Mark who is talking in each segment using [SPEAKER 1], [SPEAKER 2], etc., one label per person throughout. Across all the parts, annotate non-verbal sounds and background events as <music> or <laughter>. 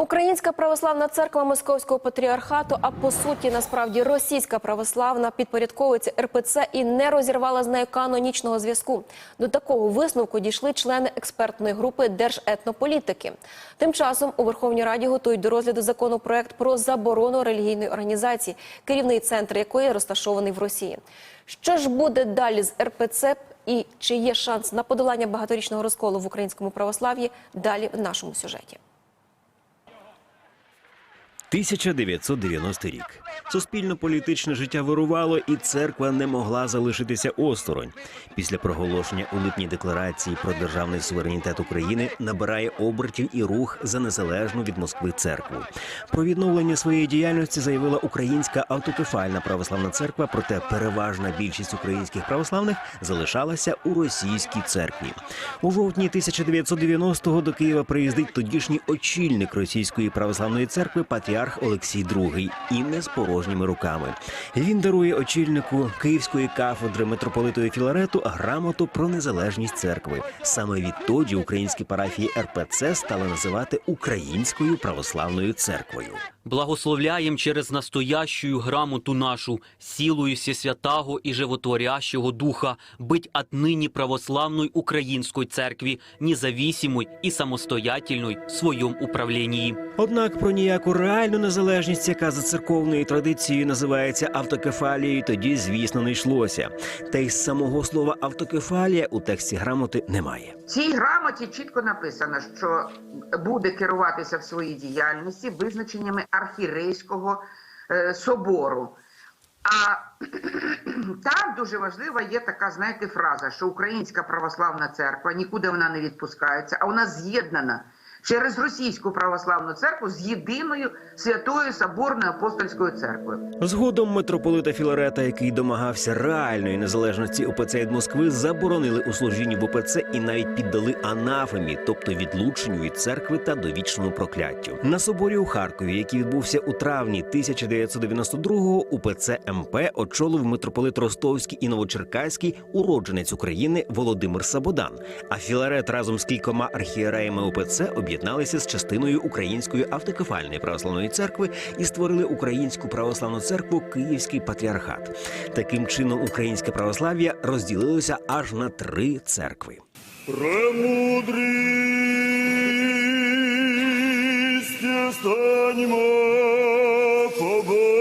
[SPEAKER 1] Українська православна церква Московського патріархату, а по суті, насправді російська православна підпорядковується РПЦ і не розірвала з нею канонічного зв'язку. До такого висновку дійшли члени експертної групи держетнополітики. Тим часом у Верховній Раді готують до розгляду законопроект про заборону релігійної організації, керівний центр якої розташований в Росії. Що ж буде далі з РПЦ і чи є шанс на подолання багаторічного розколу в українському православ'ї? Далі в нашому сюжеті.
[SPEAKER 2] 1990 рік. Суспільно-політичне життя вирувало, і церква не могла залишитися осторонь. Після проголошення у липні декларації про державний суверенітет України набирає обертів і рух за незалежну від Москви церкву. Про відновлення своєї діяльності заявила Українська автокефальна православна церква, проте переважна більшість українських православних залишалася у російській церкві. У жовтні 1990-го до Києва приїздить тодішній очільник російської православної церкви патріарх Олексій II і не з порожніми руками. Він дарує очільнику Київської кафедри митрополитої Філарету грамоту про незалежність церкви. Саме відтоді українські парафії РПЦ стали називати Українською православною церквою.
[SPEAKER 3] Благословляєм через настоящую грамоту нашу, силою всесвятаго и животворящего Духа, быть отныне православной Украинской Церкви, независимой и самостоятельной в своем управлении.
[SPEAKER 2] Однак про ніяку реальну незалежність, яка за церковною традицією називається автокефалією, тоді, звісно, не йшлося. Та й з самого слова автокефалія у тексті грамоти немає.
[SPEAKER 4] В цій грамоті чітко написано, що буде керуватися в своїй діяльності визначеннями архірейського е, собору. А <clears throat> там дуже важлива є така, знаєте, фраза, що Українська православна церква нікуди вона не відпускається, а вона з'єднана через російську православну церкву з єдиною святою соборною апостольською церквою.
[SPEAKER 2] Згодом митрополита Філарета, який домагався реальної незалежності УПЦ від Москви, заборонили у служінні в УПЦ і навіть піддали анафемі, тобто відлученню від церкви та довічному прокляттю. На соборі у Харкові, який відбувся у травні 1992-го, УПЦ МП очолив митрополит Ростовський і Новочеркаський, уродженець України Володимир Сабодан. А Філарет разом з кількома архієреями УПЦ об'єдналися з частиною Української автокефальної православної церкви і створили Українську православну церкву Київський патріархат. Таким чином, українське православ'я розділилося аж на три церкви.
[SPEAKER 5] Премудрість станьмо побожно.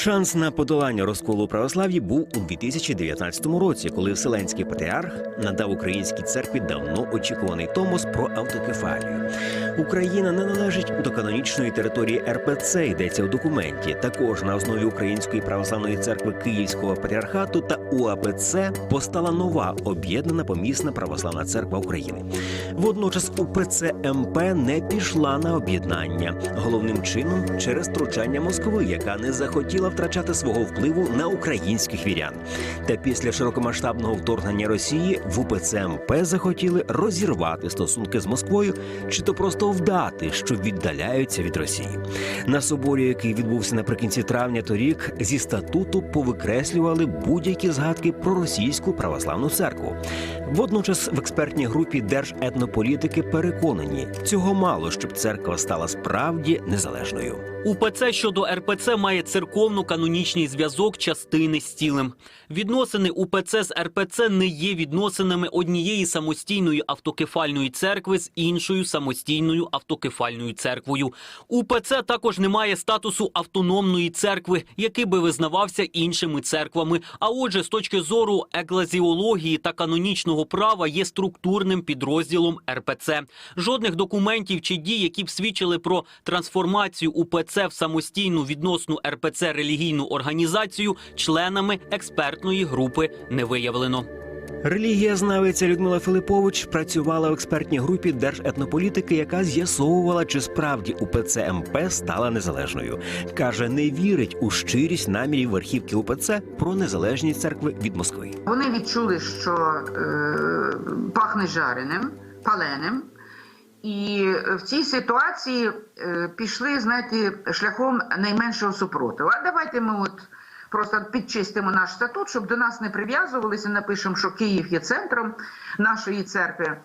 [SPEAKER 2] Шанс на подолання розколу православ'я був у 2019 році, коли Вселенський патріарх надав українській церкві давно очікуваний томос про автокефалію. Україна не належить до канонічної території РПЦ, йдеться у документі. Також на основі Української православної церкви Київського патріархату та УАПЦ постала нова об'єднана помісна православна церква України. Водночас УПЦ МП не пішла на об'єднання головним чином через втручання Москви, яка не захотіла втрачати свого впливу на українських вірян. Та після широкомасштабного вторгнення Росії в УПЦ МП захотіли розірвати стосунки з Москвою, чи то просто вдати, що віддаляються від Росії. На соборі, який відбувся наприкінці травня торік, зі статуту повикреслювали будь-які згадки про російську православну церкву. Водночас в експертній групі держетнополітики переконані, цього мало, щоб церква стала справді незалежною.
[SPEAKER 3] УПЦ щодо РПЦ має церковно-канонічний зв'язок частини з тілем. Відносини УПЦ з РПЦ не є відносинами однієї самостійної автокефальної церкви з іншою самостійною автокефальною церквою. УПЦ також не має статусу автономної церкви, який би визнавався іншими церквами. А отже, з точки зору еклезіології та канонічного права є структурним підрозділом РПЦ. Жодних документів чи дій, які б свідчили про трансформацію УПЦ в самостійну відносну РПЦ релігійну організацію, членами експертної групи не виявлено.
[SPEAKER 2] Релігієзнавиця Людмила Филипович працювала в експертній групі держетнополітики, яка з'ясовувала, чи справді УПЦ МП стала незалежною. каже, не вірить у щирість намірів верхівки УПЦ про незалежність церкви від Москви.
[SPEAKER 4] Вони відчули, що е, пахне жареним, паленим. І в цій ситуації е, пішли, знаєте, шляхом найменшого супротиву. А давайте ми от просто підчистимо наш статут, щоб до нас не прив'язувалися, напишемо, що Київ є центром нашої церкви.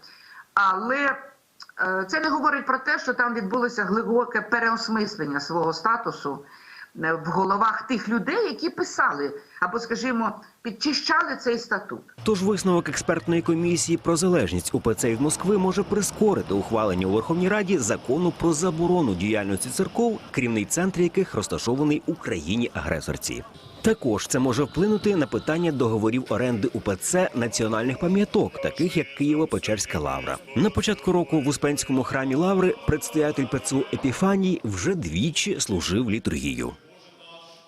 [SPEAKER 4] Але е, це не говорить про те, що там відбулося глибоке переосмислення свого статусу е, в головах тих людей, які писали або, скажімо, підчищали цей статут.
[SPEAKER 2] Тож висновок експертної комісії про залежність УПЦ від Москви може прискорити ухвалення у Верховній Раді закону про заборону діяльності церков, керівний центр яких розташований у країні-агресорці. Також це може вплинути на питання договорів оренди УПЦ національних пам'яток, таких як Києво-Печерська лавра. На початку року в Успенському храмі лаври предстоятель ПЦУ Епіфаній вже двічі служив літургію.